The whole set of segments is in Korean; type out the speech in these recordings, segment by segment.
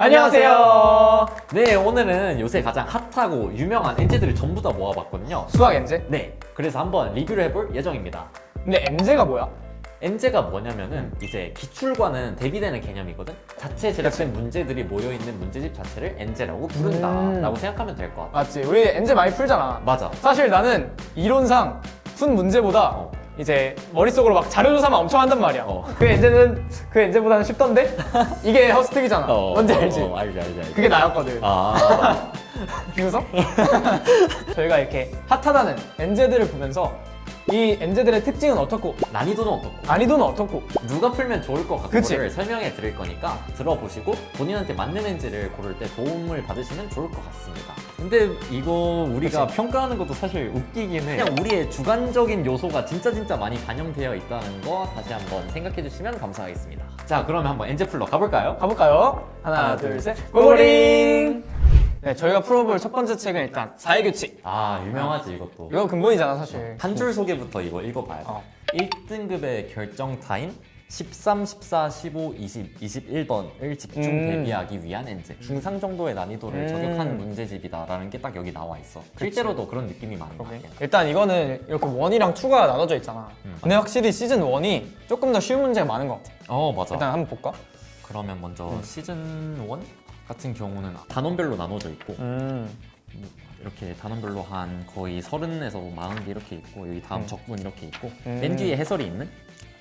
안녕하세요. 네, 오늘은 요새 가장 핫하고 유명한 엔제들을 전부 다 모아봤거든요. 수학 엔제? 네, 그래서 한번 리뷰를 해볼 예정입니다. 근데 엔제가 뭐야? 엔제가 뭐냐면은 이제 기출과는 대비되는 개념이거든. 자체 제작된 문제들이 모여 있는 문제집 자체를 엔제라고 부른다라고 생각하면 될 것 같아. 맞지. 우리 엔제 많이 풀잖아. 맞아. 사실 나는 이론상 푼 문제보다 어. 이제 머릿속으로 막 자료조사만 엄청 한단 말이야. 어. 그 엔제는 그 엔제보다는 쉽던데? 이게 허스특이잖아. 뭔지 알지? 어, 알지, 알지, 알지. 그게 나였거든. 아, 비웃어? 저희가 이렇게 핫하다는 엔제들을 보면서 이 엔제들의 특징은 어떻고 난이도는 어떻고? 난이도는 어떻고 누가 풀면 좋을 것 그치. 같고를 설명해 드릴 거니까 들어보시고 본인한테 맞는 엔지를 고를 때 도움을 받으시면 좋을 것 같습니다. 근데 이거 우리가. 평가하는 것도 사실 웃기긴 해. 그냥 우리의 주관적인 요소가 진짜 진짜 많이 반영되어 있다는 거 다시 한번 생각해 주시면 감사하겠습니다. 자, 그러면 한번 엔제 풀러 가볼까요? 가볼까요? 하나, 둘. 셋. 고고링! 네, 저희가 풀어볼 첫 번째 책은 일단 사회 규칙. 아, 유명하지 이것도. 이거 근본이잖아, 사실. 한 줄 소개부터 이거 읽어봐야 돼. 어. 1등급의 결정 타임 13, 14, 15, 20, 21번을 집중 음. 대비하기 위한 엔제. 중상 정도의 난이도를 음. 저격하는 문제집이다라는 게 딱 여기 나와 있어. 실제로도 그런 느낌이 많이 나. 오케이. 일단 이거는 이렇게 원이랑 투가 나눠져 있잖아. 음. 근데 확실히 시즌 1이 조금 더 쉬운 문제가 많은 것 같아. 어, 맞아. 일단 한번 볼까? 그러면 먼저 음. 시즌 1 같은 경우는 단원별로 나눠져 있고 음. 이렇게 단원별로 한 거의 30에서 40개 이렇게 있고 여기 다음 음. 적분 이렇게 있고 음. 맨 뒤에 해설이 있는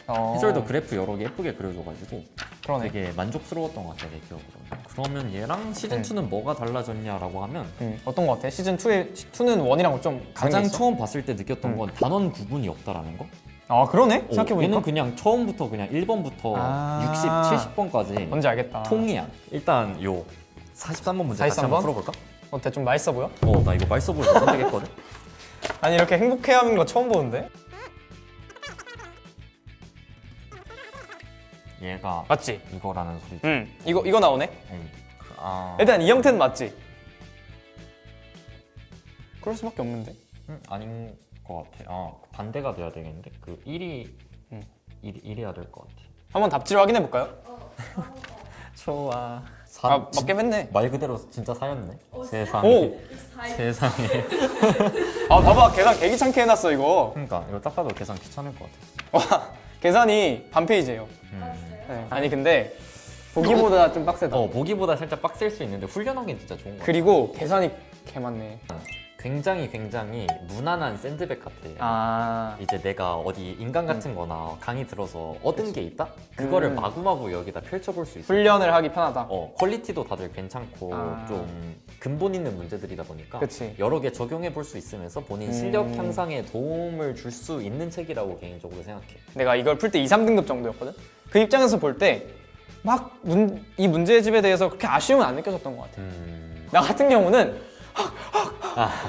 어. 해설도 그래프 여러 개 예쁘게 그려줘가지고 그러네. 되게 만족스러웠던 것 같아요 내 기억으로 그러면 얘랑 시즌 음. 2는 뭐가 달라졌냐라고 하면 음, 어떤 것 같아? 시즌 2의 2는 원이랑 좀 가장? 처음 봤을 때 느꼈던 음. 건 단원 구분이 없다라는 거 아 그러네? 어, 생각해보니까 얘는 그냥 처음부터 그냥 1번부터 아. 60, 70번까지 뭔지 알겠다. 통이야 일단 요 43번 문제 다시 43번? 한번 풀어볼까? 어때? 좀 맛있어 보여? 어 나 이거 맛있어 보여서 선택했거든 아니 이렇게 행복해하는 거 처음 보는데? 얘가 맞지? 이거라는 소리지 응. 이거 이거 나오네. 응. 아, 일단 이 형태는 맞지? 그럴 수밖에 없는데. 음, 아닌 것 같아 아 반대가 돼야 되겠는데 그 1이 음. 1, 1이야 될 것 같아 한번 답지를 확인해 볼까요? 좋아 아 맞게 했네. 말 그대로 진짜 사였네 세상에 오. 세상에 아 봐봐 계산 개기찮게 해놨어 이거. 그러니까 이거 딱 봐도 계산 귀찮을 것 같아 와 계산이 반 페이지예요. 음. 네. 아니 근데 보기보다 좀 빡세다. 어 보기보다 살짝 빡셀 수 있는데 훈련하기는 진짜 좋은 것 같아 그리고 계산이 개 많네. 굉장히 굉장히 무난한 샌드백 같아 아 이제 내가 어디 인강 같은 거나 강의 들어서 얻은 게 있다? 그거를 음. 마구마구 여기다 펼쳐볼 수 있어 훈련을 하기 편하다. 어, 퀄리티도 다들 괜찮고 아. 좀 근본 있는 문제들이다 보니까 그치. 여러 개 적용해 볼 수 있으면서 본인 음. 실력 향상에 도움을 줄 수 있는 책이라고 개인적으로 생각해. 내가 이걸 풀 때 2, 3등급 정도였거든. 그 입장에서 볼 때 막 이 문제집에 대해서 그렇게 아쉬움은 안 느껴졌던 것 같아. 음... 나 같은 경우는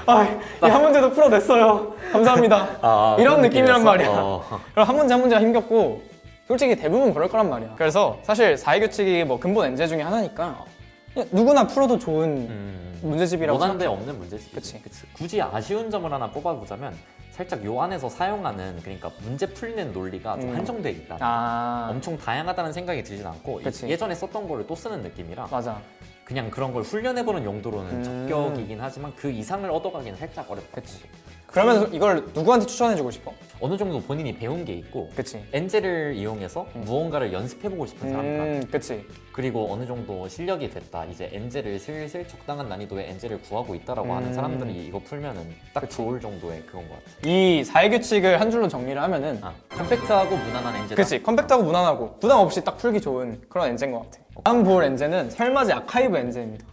아, 이한 문제도 풀어냈어요. 감사합니다. 아, 이런 그런 느낌이란 느낌이었어? 말이야. 어. 그럼 한 문제 한 문제가 힘겹고 솔직히 대부분 그럴 거란 말이야. 그래서 사실 사회규칙이 뭐 근본 엔제 중에 하나니까 그냥 누구나 풀어도 좋은 음... 문제집이라고 생각해. 없는 문제지. 그치. 굳이 아쉬운 점을 하나 뽑아보자면 살짝 요 안에서 사용하는 그러니까 문제 풀리는 논리가 좀 음. 한정돼 있다. 아 엄청 다양하다는 생각이 들진 않고 이- 그치. 예전에 썼던 거를 또 쓰는 느낌이라 맞아. 그냥 그런 걸 훈련해보는 용도로는 음. 적격이긴 하지만 그 이상을 얻어가기는 살짝 어렵다. 그치. 그러면 이걸 누구한테 추천해주고 싶어? 어느 정도 본인이 배운 게 있고 그치. 엔젤을 이용해서 음. 무언가를 연습해보고 싶은 사람들 음, 그치. 그리고 어느 정도 실력이 됐다 이제 엔젤을 슬슬 적당한 난이도의 엔젤을 구하고 있다라고 하는 음. 사람들이 이거 풀면은 딱. 좋을 정도의 그건 것 같아 이 사회규칙을 한 줄로 정리를 하면은 아, 컴팩트하고 무난한 엔젤 그치 컴팩트하고 무난하고 부담 없이 딱 풀기 좋은 그런 엔제인 것 같아 다음 볼 엔제는 설맞이 아카이브 엔제입니다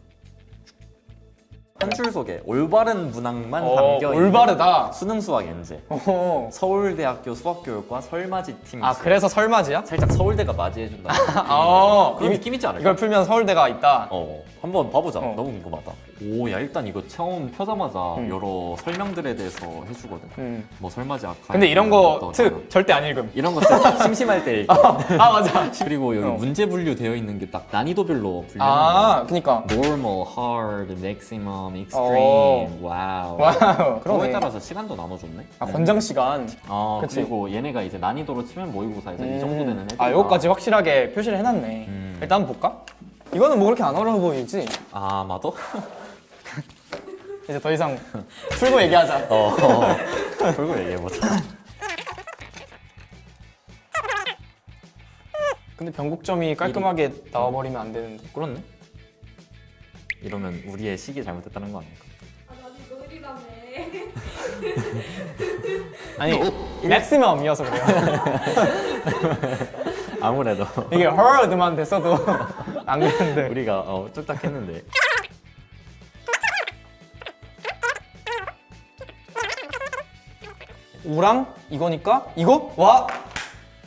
한줄 속에 올바른 문항만 어, 담겨 있는 올바르다 수능 수학 엔젤 어. 서울대학교 수학교육과 설맞이 팀 아 그래서 설맞이야? 살짝 서울대가 맞이해준다 아 그런 이미 느낌이지 않을까? 이걸 풀면 서울대가 있다 어 한번 봐보자 어. 너무 궁금하다 오 야 일단 이거 처음 펴자마자 음. 여러 설명들에 대해서 해주거든 음. 뭐 설마지 아까 근데 이런 거 특 절대 안 읽음 이런 것들 심심할 때 읽기. 아 맞아 그리고 여기 어. 문제 분류 되어 있는 게 딱 난이도별로 분류하는 아 그니까 거 normal, hard, maximum, extreme 어. 와우 와우 그거에 그러네 따라서 시간도 나눠줬네 아 권장 시간 아 그치. 그리고 얘네가 이제 난이도로 치면 모의고사에서 이 정도 되는 애들 아 요거까지 확실하게 표시를 해놨네 음. 일단 한번 볼까? 이거는 뭐 그렇게 안 어려워 보이지? 아, 아마도? 이제 더 이상 풀고 얘기하자. 어, 그걸 얘기해보자. 근데 변곡점이 깔끔하게 나와버리면 안 되는데. 그렇네. 이러면 우리의 시기 잘못됐다는 거 아닐까? 아, 나지 노을이라며. 아니 맥시멈이어서 그래요. 아무래도 이게 헐드만 됐어도 안 그랬는데. 우리가 어, 뚝딱 했는데 오랑 이거니까 이거 와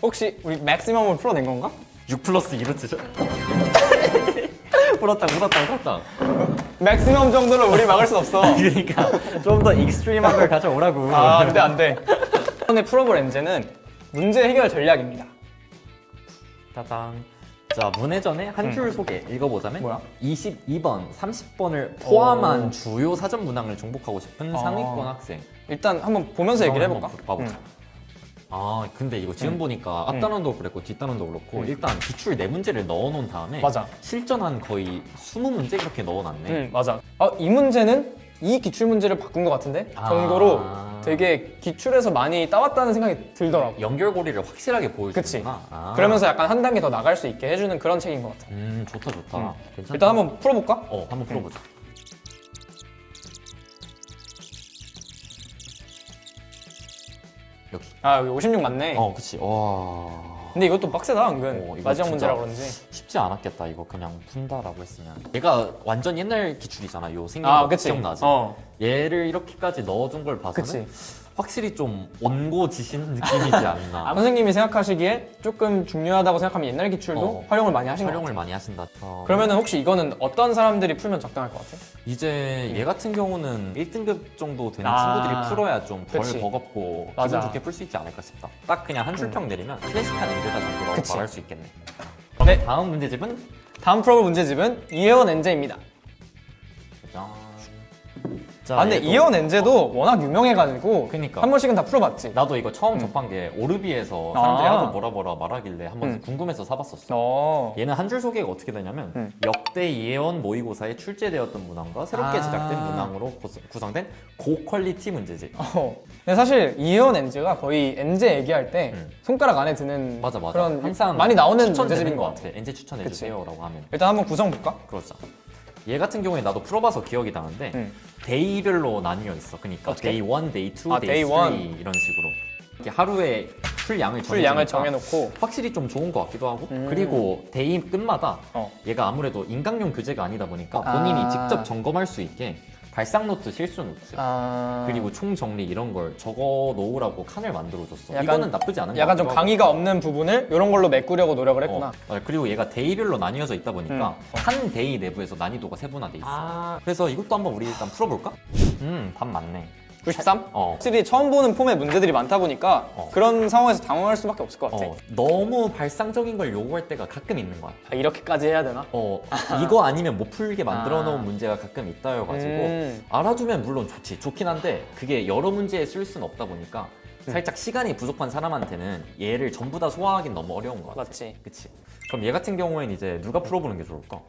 혹시 우리 맥시멈을 풀어낸 건가? 6 플러스 2로 치죠? 풀었다 풀었다 풀었다 맥시멈 정도로 우리 막을 수 없어. 그러니까 좀 더 익스트림한 걸 가져오라고 아 근데 안 돼. 이번에 풀어볼 엔제는 문제 해결 전략입니다. 따당 자 문해전의 한 줄 소개 읽어보자면 뭐야? 22번, 30번을 포함한 오. 주요 사전 문항을 정복하고 싶은 아. 상위권 학생 일단 한번 보면서 얘기를 해볼까? 봐보자 응. 아 근데 이거 지금 응. 보니까 앞단원도 그랬고 뒷단원도 그렇고 응. 일단 기출 네 문제를 넣어놓은 다음에 맞아. 실전 한 거의 20문제 이렇게 넣어놨네 응 맞아. 아 이 문제는 이 기출 문제를 바꾼 것 같은데 아. 정도로 되게 기출에서 많이 따왔다는 생각이 들더라고. 연결고리를 확실하게 보여주는구나. 아. 그러면서 약간 한 단계 더 나갈 수 있게 해주는 그런 책인 것 같아. 음 좋다 좋다 응. 괜찮다 일단 한번 풀어볼까? 어 한번 풀어보자 여기 아 여기 56 맞네. 어 그치 와 근데 이것도 빡세다 은근 어, 이거 마지막 진짜- 문제라 그런지. 쉽지 않았겠다 이거 그냥 푼다라고 했으면 얘가 완전 옛날 기출이잖아 요 생긴 아 거 그치. 기억나지? 어 얘를 이렇게까지 넣어준 걸 봐서는 그치. 확실히 좀 원고 지신 느낌이지 않나 아, 선생님이 생각하시기에 조금 중요하다고 생각하면 옛날 기출도 어. 활용을 많이 하신 것 활용을. 많이 하신다 어. 그러면은 혹시 이거는 어떤 사람들이 풀면 적당할 것 같아? 이제 얘 같은 경우는 1등급 정도 되는 아. 친구들이 풀어야 좀 덜 그치. 버겁고 맞아. 기분 좋게 풀 수 있지 않을까 싶다 딱 그냥 한 줄평 내리면 클래식한 엔제다 정도라고 그치. 말할 수 있겠네 네. 다음 문제집은 다음 풀어볼 문제집은 이혜원 엔제입니다. 짠. 자, 아 근데 얘도- 이혜원 엔제도 워낙 유명해가지고 그니까. 한 번씩은 다 풀어봤지. 나도 이거 처음 접한 게 오르비에서 사람들이 아. 하도 뭐라 뭐라 말하길래 한번 음. 궁금해서 사봤었어. 어. 얘는 한 줄 소개가 어떻게 되냐면 음. 역대 이혜원 모의고사에 출제되었던 문항과 새롭게 아. 제작된 문항으로 고- 구성된 고퀄리티 문제집. 어. 근데 사실 이혜원 엔제가 거의 엔제 얘기할 때 음. 손가락 안에 드는 맞아 맞아. 그런 항상 많이 나오는 추천되는 문제집인 것것 같아. 엔제 추천해 그치. 주세요라고 하면 일단 한번 구성 볼까? 그러자. 얘 같은 경우에 나도 풀어봐서 기억이 나는데 음. 데이별로 나뉘어 있어. 그러니까 어떻게? 데이 1, 데이 2, 아, 데이 데이 3 원. 이런 식으로 이렇게 하루에 풀 양을 풀 양을 정해놓고 확실히 좀 좋은 것 같기도 하고 음. 그리고 데이 끝마다 어. 얘가 아무래도 인강용 교재가 아니다 보니까 본인이 아. 직접 점검할 수 있게 발상 노트, 실수 노트 아... 그리고 총 정리 이런 걸 적어 놓으라고 칸을 만들어줬어. 약간- 이거는 나쁘지 않은 것 약간 좀. 강의가 없는 부분을 이런 걸로 메꾸려고 노력을 했구나. 어, 어, 그리고 얘가 데이별로 나뉘어져 있다 보니까 음. 한 데이 내부에서 난이도가 세분화돼 있어. 아, 그래서 이것도 한번 우리 일단 풀어볼까? 음, 답 맞네. 93? 어. 확실히 처음 보는 폼의 문제들이 많다 보니까 어. 그런 상황에서 당황할 수밖에 없을 것 같아. 어, 너무 발상적인 걸 요구할 때가 가끔 있는 것 같아. 아, 이렇게까지 해야 되나? 어, 이거 아니면 못 풀게 만들어 놓은 아. 문제가 가끔 있다여가지고 음. 알아두면 물론 좋지. 좋긴 한데 그게 여러 문제에 쓸 수는 없다 보니까 음. 살짝 시간이 부족한 사람한테는 얘를 전부 다 소화하긴 너무 어려운 것 같아. 맞지. 그치. 그럼 얘 같은 경우에는 이제 누가 풀어보는 게 좋을까?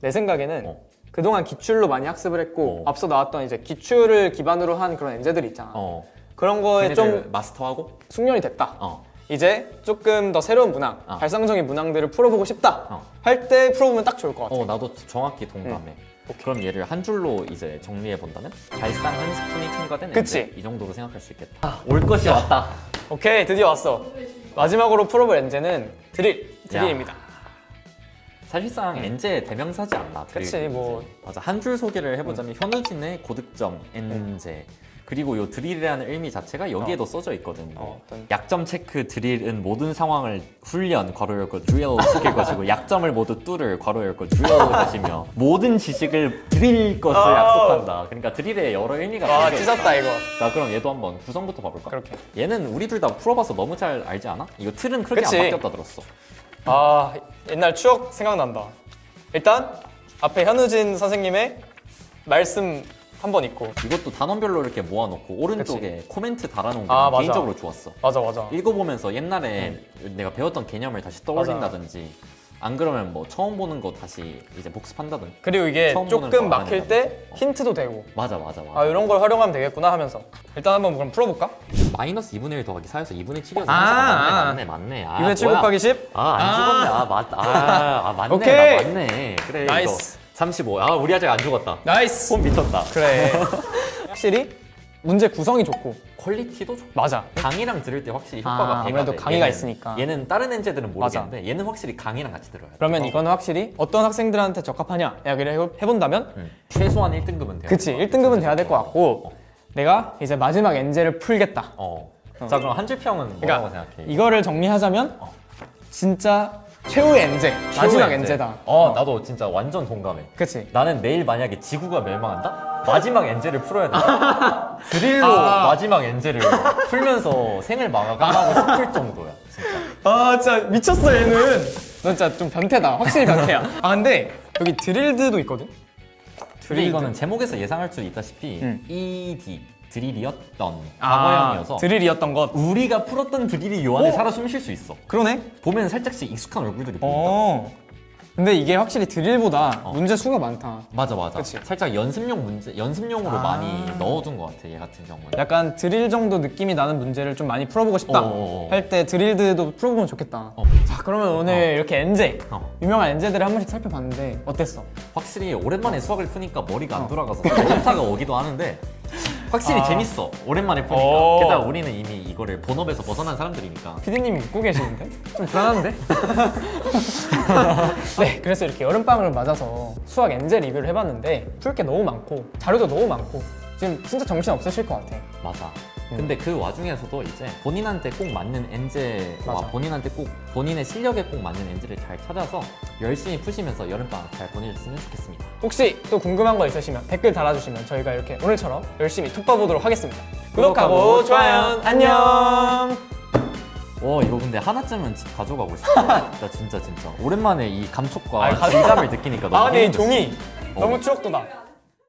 내 생각에는 어. 그동안 기출로 많이 학습을 했고 어. 앞서 나왔던 이제 기출을 기반으로 한 그런 엔제들 있잖아. 어. 그런 거에 좀 걔네들 마스터하고 숙련이 됐다. 어. 이제 조금 더 새로운 문항, 어. 발상적인 문항들을 풀어보고 싶다. 어. 할 때 풀어보면 딱 좋을 것 같아. 어, 나도 정확히 동감해. 그럼 얘를 한 줄로 이제 정리해 본다면 발상 한 스푼이 첨가된 그치. 엔제 이 정도로 생각할 수 있겠다. 올 것이 왔다. 오케이, 드디어 왔어. 마지막으로 풀어볼 엔제는 드릴, 드릴입니다. 사실상 엔제 대명사지 않나. 그치. 뭐. 맞아 한 줄 소개를 해보자면 현우진의 고득점 엔제 그리고 요 드릴이라는 의미 자체가 여기에도 써져 있거든. 어, 어떤- 약점 체크 드릴은 모든 상황을 훈련 괄호 열고 드릴 시킬 것이고 약점을 모두 뚫을 괄호 열고 드릴 것이며 모든 지식을 드릴 것을 아. 약속한다. 그러니까 드릴에 여러 의미가 와, 담겨 있어. 찢었다, 이거. 자 그럼 얘도 한번 구성부터 봐볼까? 그렇게. 얘는 우리 둘 다 풀어봐서 너무 잘 알지 않아? 이거 틀은 크게 그치. 안 바뀌었다 들었어. 아, 옛날 추억 생각난다. 일단, 앞에 현우진 선생님의 말씀 한 번 있고. 이것도 단원별로 이렇게 모아놓고 오른쪽에 코멘트 달아놓은 게 아, 맞아. 개인적으로 좋았어. 맞아, 맞아. 읽어보면서 옛날에 내가 배웠던 개념을 다시 떠올린다든지 안 그러면 뭐 처음 보는 거 다시 이제 복습한다든. 그리고 이게 처음 보는 조금 거 막힐 안때 힌트도 되고 맞아 맞아 맞아. 아 이런 걸 활용하면 되겠구나 하면서 일단 한번 그럼 풀어볼까? 마이너스 2분의 1 더하기 4에서 2분의 7이어서 아, 아. 맞네 맞네 맞네. 아, 2분의 7 뭐야. 곱하기 10? 아, 안 아. 죽었네. 아, 맞, 아, 아 맞네. 오케이. 나 맞네. 그래. 나이스. 이거 35. 아, 우리 아직 안 죽었다. 나이스! 폼 미쳤다. 그래 확실히 문제 구성이 좋고 퀄리티도 좋고. 맞아 강의랑 들을 때 확실히 아, 효과가 배가 아무래도 돼. 강의가 얘는- 있으니까. 얘는 다른 엔제들은 맞아. 모르겠는데 얘는 확실히 강의랑 같이 들어야 돼. 그러면 어. 이거는 확실히 어떤 학생들한테 적합하냐 이야기를 해- 해본다면 음, 최소한 1등급은 돼야 그치 돼. 1등급은 돼야 될 것 같고 내가 이제 마지막 엔제를 풀겠다 어. 자, 그럼 한줄 평은 뭐라고 그러니까 생각해? 이거를 정리하자면 진짜 최후의 엔제 마지막 최후의 엔제. 엔제다 어, 나도 진짜 완전 동감해. 그치 나는 내일 만약에 지구가 멸망한다? 마지막 엔제를 풀어야 돼. 드릴로 아. 마지막 엔제를 풀면서 생을 마감하고 싶을 정도야. 진짜. 아 진짜 미쳤어 얘는 너 진짜 좀 변태다 확실히 변태야 아 근데 여기 드릴드도 있거든 드릴드. 이거는 제목에서 예상할 수 있다시피 음. ED 드릴이었던 아, 과거형이어서 드릴이었던 것 우리가 풀었던 드릴이 요 안에 어? 살아 숨 쉴 수 있어. 그러네 보면 살짝씩 익숙한 얼굴들이 보인다. 어 근데 이게 확실히 드릴보다 어. 문제 수가 많다 맞아 맞아. 그치. 살짝 연습용 문제 연습용으로 아. 많이 넣어둔 것 같아 얘 같은 경우는. 약간 드릴 정도 느낌이 나는 문제를 좀 많이 풀어보고 싶다 어어어. 할 때 드릴드도 풀어보면 좋겠다 어. 자 그러면 오늘 이렇게 엔제 어. 유명한 엔제들을 한 번씩 살펴봤는데 어땠어? 확실히 오랜만에 수학을 푸니까 머리가 안 돌아가서 현타가 오기도 하는데 확실히 아. 재밌어. 오랜만에 푸니까. 오. 게다가 우리는 이미 이거를 본업에서 벗어난 사람들이니까. 피디님이 웃고 계시는데? 좀 불안한데? 네, 그래서 이렇게 여름방학을 맞아서 수학 엔제 리뷰를 해봤는데 풀 게 너무 많고 자료도 너무 많고 지금 진짜 정신 없으실 것 같아. 맞아. 음. 근데 그 와중에서도 이제 본인한테 꼭 맞는 엔제와 맞아. 본인한테 꼭 본인의 실력에 꼭 맞는 엔제를 잘 찾아서 열심히 푸시면서 여름방학 잘 보내셨으면 좋겠습니다. 혹시 또 궁금한 거 있으시면 댓글 달아주시면 저희가 이렇게 오늘처럼 열심히 툭봐보도록 하겠습니다. 구독하고 좋아요 안녕. 와 이거 근데 하나쯤은 집 가져가고 싶다. 나 진짜 진짜 오랜만에 이 감촉과 아이, 가- 질감을 느끼니까 너무 아, 근데 이 행복했어. 종이 어. 너무 추억도다.